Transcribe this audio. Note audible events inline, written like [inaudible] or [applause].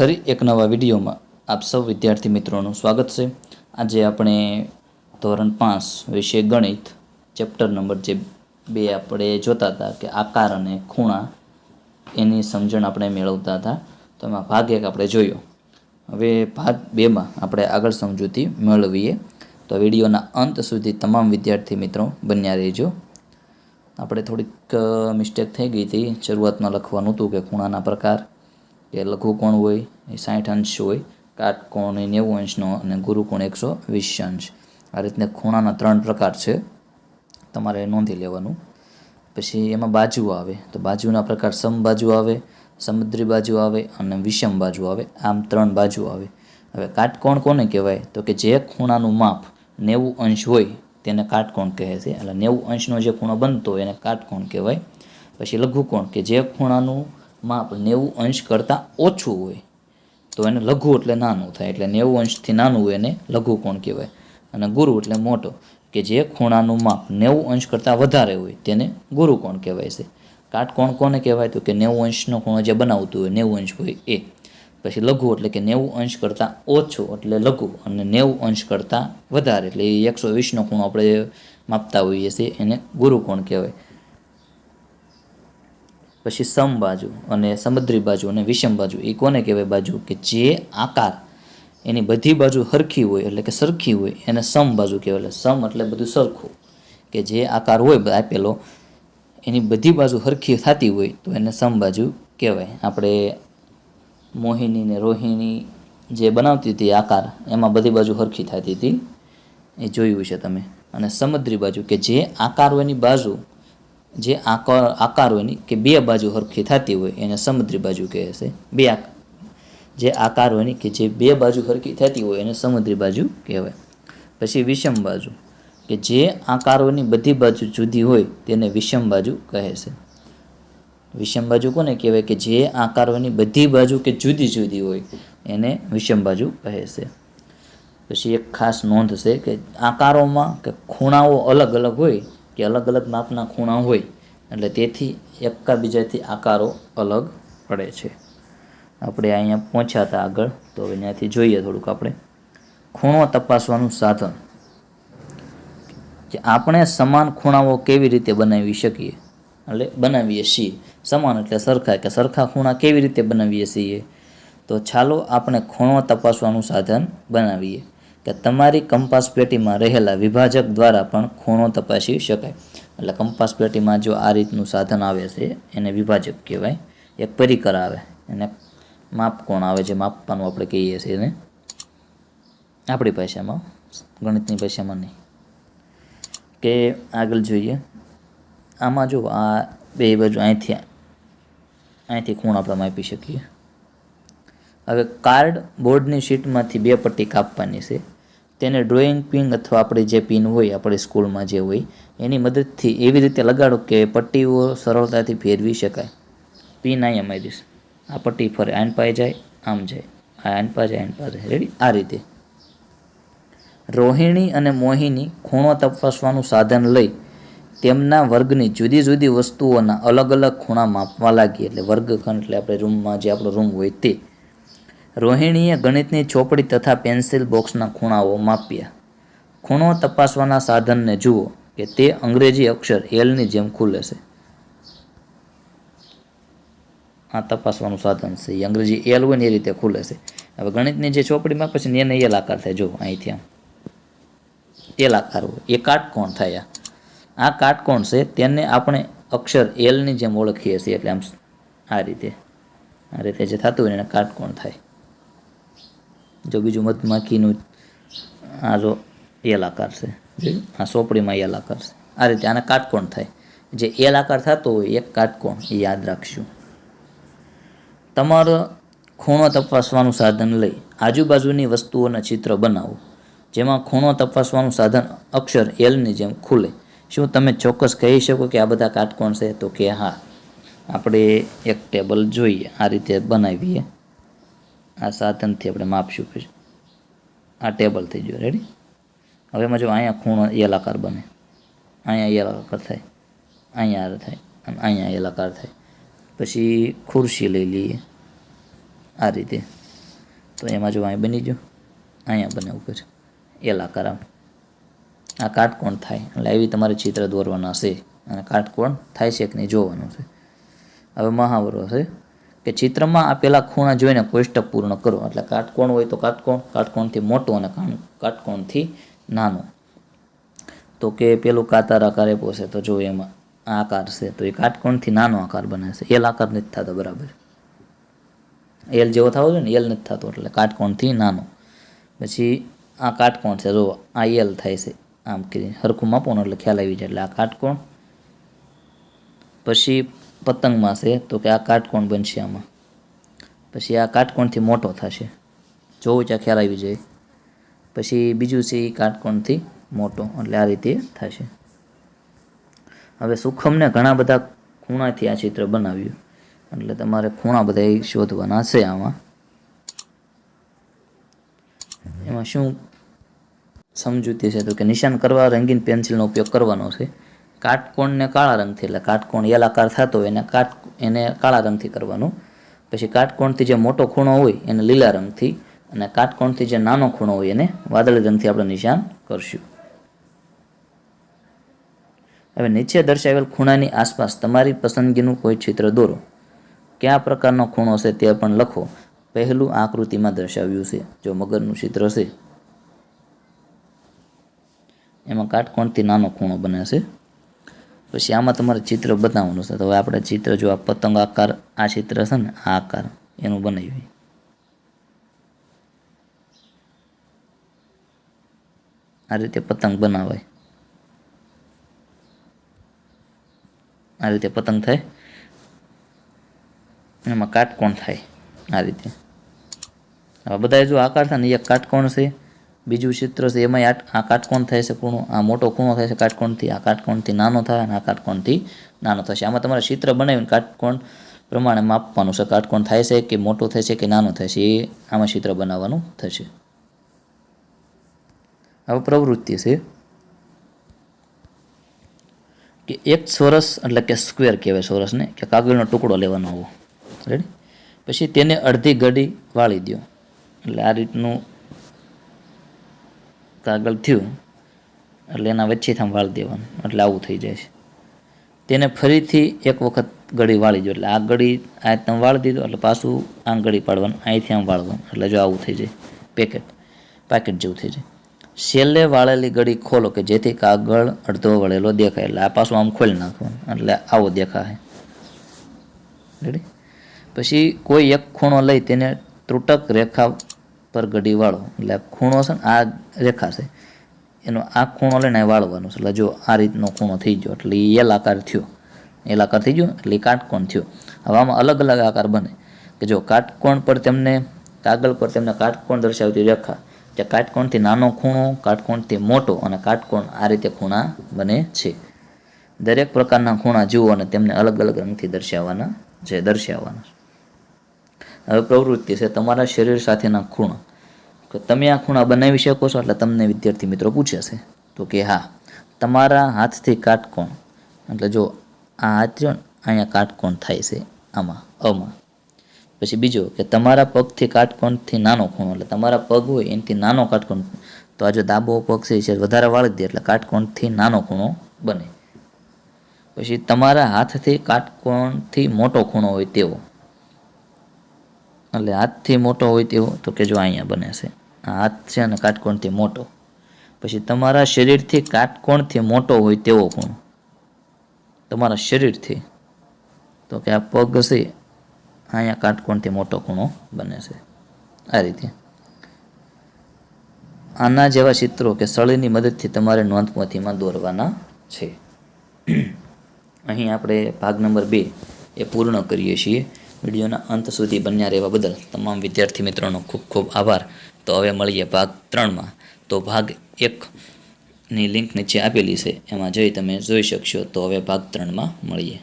ફરી એક નવા વિડીયોમાં આપ સૌ વિદ્યાર્થી મિત્રોનું સ્વાગત છે. આજે આપણે ધોરણ પાંચ વિષય ગણિત ચેપ્ટર નંબર જે બે આપણે જોતા હતા કે આકાર અને ખૂણા એની સમજણ આપણે મેળવતા હતા. તો એમાં ભાગ એક આપણે જોયો. હવે ભાગ બેમાં આપણે આગળ સમજૂતી મેળવીએ. તો વિડીયોના અંત સુધી તમામ વિદ્યાર્થી મિત્રો બન્યા રહેજો. આપણે થોડીક મિસ્ટેક થઈ ગઈ હતી. શરૂઆતમાં લખવાનું હતું કે ખૂણાના પ્રકાર. કે લઘુકોણ હોય, એ સાઠ અંશ હોય, કાટકોણ એ નેવું અંશનો અને ગુરુકોણ એકસો વીસ અંશ. આ રીતના ખૂણાના ત્રણ પ્રકાર છે. તમારે નોંધી લેવાનું. પછી એમાં બાજુ આવે. તો બાજુના પ્રકાર સમબાજુ આવે, સમુદ્રી બાજુ આવે અને વિષમ બાજુ આવે. આમ ત્રણ બાજુ આવે. હવે કાટકોણ કોને કહેવાય? તો કે જે ખૂણાનું માપ નેવું અંશ હોય, તેને કાટકોણ કહે છે. એટલે નેવું અંશનો જે ખૂણો બનતો હોય એને કાટકોણ કહેવાય. પછી લઘુકોણ, કે જે ખૂણાનું માપ નેવું અંશ કરતાં ઓછું હોય. તો એને લઘુ એટલે નાનું થાય. એટલે નેવું અંશથી નાનું હોય એને લઘુ કોણ કહેવાય? અને ગુરુ એટલે મોટો. કે જે ખૂણાનું માપ નેવું અંશ કરતાં વધારે હોય તેને ગુરુ કોણ કહેવાય છે? કાટકોણ કોને કહેવાય? તો કે નેવું અંશનો ખૂણો જે બનાવતું હોય, નેવું અંશ હોય એ. પછી લઘુ એટલે કે નેવું અંશ કરતાં ઓછો એટલે લઘુ અને નેવું અંશ કરતાં વધારે. એટલે એ એકસો વીસનો ખૂણો આપણે માપતા હોઈએ છીએ, એને ગુરુકોણ કહેવાય? પછી સમ બાજુ અને સમુદ્રી બાજુ અને વિષમ બાજુ, એ કોને કહેવાય બાજુ? કે જે આકાર એની બધી બાજુ હરખી હોય, એટલે કે સરખી હોય, એને સમ બાજુ કહેવાય. એટલે સમ એટલે બધું સરખું. કે જે આકાર હોય આપેલો, એની બધી બાજુ હરખી થતી હોય, તો એને સમ બાજુ કહેવાય. આપણે મોહિની ને રોહિણી જે બનાવતી હતી આકાર, એમાં બધી બાજુ હરખી થતી હતી. એ જોયું છે તમે. અને સમુદ્રી બાજુ, કે જે આકાર હોય એની બાજુ જે આકાર આકાર હોય કે બે બાજુ હરખી થતી હોય, એને સમુદ્રી બાજુ કહે છે. બે જે આકાર હોય કે જે બે બાજુ હરખી થતી હોય, એને સમુદ્રી બાજુ કહેવાય. પછી વિષમ બાજુ, કે જે આકારોની બધી બાજુ જુદી હોય, તેને વિષમ બાજુ કહે છે. વિષમ બાજુ કોને કહેવાય? કે જે આકારોની બધી બાજુ કે જુદી જુદી હોય, એને વિષમ બાજુ કહે છે. પછી એક ખાસ નોંધ છે કે આકારોમાં કે ખૂણાઓ અલગ અલગ હોય કે અલગ અલગ માપના ખૂણા હોય એટલે તેથી એકાબીજાથી આકારો અલગ પડે છે. આપણે અહીંયા પહોંચ્યા હતા આગળ, તો હવે ત્યાંથી જોઈએ થોડુંક આપણે. ખૂણો તપાસવાનું સાધન. કે આપણે સમાન ખૂણાઓ કેવી રીતે બનાવી શકીએ? એટલે બનાવીએ છીએ. સમાન એટલે સરખા, કે સરખા ખૂણા કેવી રીતે બનાવીએ છીએ? તો ચાલો આપણે ખૂણો તપાસવાનું સાધન બનાવીએ. કે તમારી કંપાસ પેટીમાં રહેલા વિભાજક દ્વારા પણ ખૂણો તપાસી શકાય. એટલે કંપાસ પેટીમાં જો આ રીતનું સાધન આવે છે, એને વિભાજક કહેવાય. એક પરિકર આવે, એને માપકોણ આવે છે, માપવાનું આપણે કહીએ છીએ એને. આપણી ભાષામાં, ગણિતની ભાષામાં નહીં. કે આગળ જોઈએ. આમાં જો આ બે બાજુ અહીંથી અહીંથી ખૂણ આપણે માપી શકીએ. હવે કાર્ડ બોર્ડની શીટમાંથી બે પટ્ટી કાપવાની છે. તેને ડ્રોઈંગ પિન અથવા આપણી જે પિન હોય, આપણી સ્કૂલમાં જે હોય, એની મદદથી એવી રીતે લગાડો કે પટ્ટીઓ સરળતાથી ફેરવી શકાય. પિન અહીંયા દઈશ. આ પટ્ટી ફરે આન જાય, આમ જાય. આ આન જાય, આન પા જાય. રેડી આ રીતે. રોહિણી અને મોહિની ખૂણો તપાસવાનું સાધન લઈ તેમના વર્ગની જુદી જુદી વસ્તુઓના અલગ અલગ ખૂણા માપવા લાગી. એટલે વર્ગખંડ, એટલે આપણે રૂમમાં જે આપણો રૂમ હોય તે. રોહિણીએ ગણિતની ચોપડી તથા પેન્સિલ બોક્સના ખૂણાઓ માપ્યા. ખૂણો તપાસવાના સાધનને જુઓ કે તે અંગ્રેજી અક્ષર એલની જેમ ખુલે છે. આ તપાસવાનું સાધન છે. એ અંગ્રેજી એલ હોય ને એ રીતે ખુલે છે. હવે ગણિતની જે ચોપડીમાં પછી એને એલ આકાર થાય. જુઓ અહીંથી આમ એલ આકાર હોય. એ કાટકોણ થાય. આ કાટકોણ છે તેને આપણે અક્ષર એલની જેમ ઓળખીએ છીએ. એટલે આમ આ રીતે. આ રીતે જે થતું હોય એને કાટકોણ થાય. જો બીજું મધમાખીનું આ જો એલ આકાર છે આ સોપડીમાં એલ આકાર છે. આ રીતે આને કાટકોણ થાય. જે એલ આકાર થતો હોય એક કાટકોણ એ યાદ રાખશું તમારો ખૂણો તપાસવાનું સાધન લઈ આજુબાજુની વસ્તુઓના ચિત્ર બનાવો. જેમાં ખૂણો તપાસવાનું સાધન અક્ષર એલની જેમ ખુલે. શું તમે ચોક્કસ કહી શકો કે આ બધા કાટકોણ છે? તો કે હા. આપણે એક ટેબલ જોઈએ. આ રીતે બનાવીએ. આ સાધનથી આપણે માપશું પછી આ ટેબલ થઈ ગયું. રેડી હવે એમાં જો અહીંયા ખૂણો એલાકાર બને. અહીંયા એલાકાર થાય. અહીંયા થાય. અને અહીંયા એલાકાર થાય. પછી ખુરશી લઈ લઈએ. આ રીતે. તો એમાં જો અહીં બની ગયો. અહીંયા બને ઉપર. એલ આકાર આમ. આ કાટકોણ થાય. એટલે એવી તમારે ચિત્ર દોરવાના છે. અને કાટકોણ થાય છે કે નહીં જોવાનું છે. હવે મહાવરો છે. કે ચિત્રમાં આપેલા ખૂણા જોઈને કોષ્ટક પૂર્ણ કરો. એટલે કાટકોણ હોય તો કાટકોણ, કાટકોણથી મોટો અને કાટકોણથી નાનો. તો કે પેલું કાતાર આકાર આપ્યો છે, તો જો એમાં આ આકાર છે, તો એ કાટકોણથી નાનો આકાર બને છે. એલ આકાર નથી થતો, બરાબર. એલ જેવો થવો જોઈએ ને એલ નથી થતો, એટલે કાટકોણથી નાનો. પછી આ કાટકોણ છે, જો આ એલ થાય છે, આમ કરીને હરખું માપો ને એટલે ખ્યાલ આવી જાય, એટલે આ કાટકોણ. પછી પતંગમાં છે, તો કે આ કાટકોણ બનશે આમાં. પછી આ કાટકોણથી મોટો થશે. જોવું ત્યાં ખ્યાલ આવી જાય. પછી બીજું છે એ કાટકોણથી મોટો, એટલે આ રીતે થશે. હવે સુખમને ઘણા બધા ખૂણાથી આ ચિત્ર બનાવ્યું. એટલે તમારે ખૂણા બધા શોધવાના છે આમાં. એમાં શું સમજૂતી છે, તો કે નિશાન કરવા, રંગીન પેન્સિલનો ઉપયોગ કરવાનો છે. કાટકોણને કાળા રંગથી, એટલે કાટકોણ એલ આકાર થતો હોય એને કાટ, એને કાળા રંગથી કરવાનું. પછી કાટકોણથી જે મોટો ખૂણો હોય એને લીલા રંગથી અને કાટકોણથી જે નાનો ખૂણો હોય એને વાદળી રંગથી આપણે નિશાન કરશું. હવે નીચે દર્શાવેલ ખૂણાની આસપાસ તમારી પસંદગીનું કોઈ ચિત્ર દોરો. કયા પ્રકારનો ખૂણો છે તે પણ લખો. પહેલું આકૃતિમાં દર્શાવ્યું છે, જો મગરનું ચિત્ર છે. એમાં કાટકોણથી નાનો ખૂણો બને છે. પછી આમાં તમારે ચિત્ર બતાવવાનું છે. તો હવે આપણે ચિત્ર જો આ પતંગ આકાર, આ ચિત્ર છે ને, આ આકાર એનું બનાવ્યું આ રીતે પતંગ બનાવાય. આ રીતે પતંગ થાય. એમાં કાટકોણ થાય આ રીતે. હવે બધા જો આકાર થાય ને, એક કાટકોણ છે. બીજું ચિત્ર છે એમાં આ કાટકોણ થાય છે ખૂણો, આ મોટો ખૂણો થાય છે કાટકોણથી, આ કાટકોણથી નાનો થાય અને આ કાટકોણથી નાનો થશે. આમાં તમારે ચિત્ર બનાવીને કાટકોણ પ્રમાણે માપવાનું છે. કાટકોણ થાય છે કે મોટો થાય છે કે નાનો થાય છે, એ આમાં ચિત્ર બનાવવાનું થશે. હવે પ્રવૃત્તિ છે કે એક ચોરસ એટલે કે સ્ક્વેર કહેવાય ચોરસને, કે કાગળનો ટુકડો લેવાનો આવો રેડી પછી તેને અડધી ઘડી વાળી દો એટલે આ રીતનું કાગળ થયું, એટલે એના વચ્ચેથી આમ વાળી દેવાનું, એટલે આવું થઈ જાય છે. તેને ફરીથી એક વખત ગળી વાળી જો એટલે આ ગળી આ તમે વાળી દીધો, એટલે પાછું આમ ગળી પાડવાનું, અહીંથી આમ વાળવાનું, એટલે જો આવું થઈ જાય, પેકેટ પેકેટ જેવું થઈ જાય. છેલ્લે વાળેલી ગળી ખોલો કે જેથી કાગળ અડધો વળેલો દેખાય, એટલે આ પાછું આમ ખોલી નાખવાનું, એટલે આવો દેખાય. રેડી પછી કોઈ એક ખૂણો લઈ તેને ત્રુટક રેખા પર વાળો એટલે ખૂણો છે ને, આ રેખા છે, એનો આ ખૂણો લઈને વાળવાનો છે. એટલે જો આ રીતનો ખૂણો થઈ ગયો, એટલે એલ આકાર થયો. એલ આકાર થઈ ગયો એટલે કાટકોણ થયો. હવે આમાં અલગ અલગ આકાર બને. કે જો કાટકોણ પર તેમને, કાગળ પર તેમને કાટકોણ દર્શાવતી રેખા જે કાટકોણથી નાનો ખૂણો, કાટકોણથી મોટો, અને કાટકોણ આ રીતે ખૂણા બને છે. દરેક પ્રકારના ખૂણા જુઓ અને તેમને અલગ અલગ રંગથી દર્શાવવાના છે, દર્શાવવાના પ્રવૃત્તિ છે તમારા શરીર સાથેના ખૂણા. કે તમે આ ખૂણા બનાવી શકો છો એટલે તમને વિદ્યાર્થી મિત્રો પૂછે છે. તો કે હા, તમારા હાથથી કાટકોણ, એટલે જો આ હાથ રહ્યો ને અહીંયા કાટકોણ થાય છે આમાં અમાં પછી બીજો કે તમારા પગથી કાટકોણથી નાનો ખૂણો, એટલે તમારા પગ હોય એનાથી નાનો કાટકોણ. તો આ જો ડાબો પગ છે વધારે વાળી દે એટલે કાટકોણથી નાનો ખૂણો બને. પછી તમારા હાથથી કાટકોણથી મોટો ખૂણો હોય તેવો. એટલે હાથથી મોટો હોય તેવો તો કે જો અહીંયા બને છે. આ હાથ છે અને કાટકોણથી મોટો. પછી તમારા શરીરથી કાટકોણથી મોટો હોય તેવો ખૂણો તમારા શરીરથી. તો કે આ પગ છે, અહીંયા કાટકોણથી મોટો ખૂણો બને છે. આ રીતે. આના જેવા ચિત્રો કે સળીની મદદથી તમારે નોંધપોથીમાં દોરવાના છે. [clears throat] અહીં આપણે ભાગ નંબર બે એ પૂર્ણ કરીએ છીએ. વિડીયોના અંત સુધી બન્યા રહેવા બદલ તમામ વિદ્યાર્થી મિત્રોનો ખૂબ ખૂબ આભાર. તો હવે મળીએ ભાગ ત્રણમાં. તો ભાગ એકની લિંક નીચે આપેલી છે. એમાં જઈ તમે જોઈ શકશો. તો હવે ભાગ ત્રણમાં મળીએ.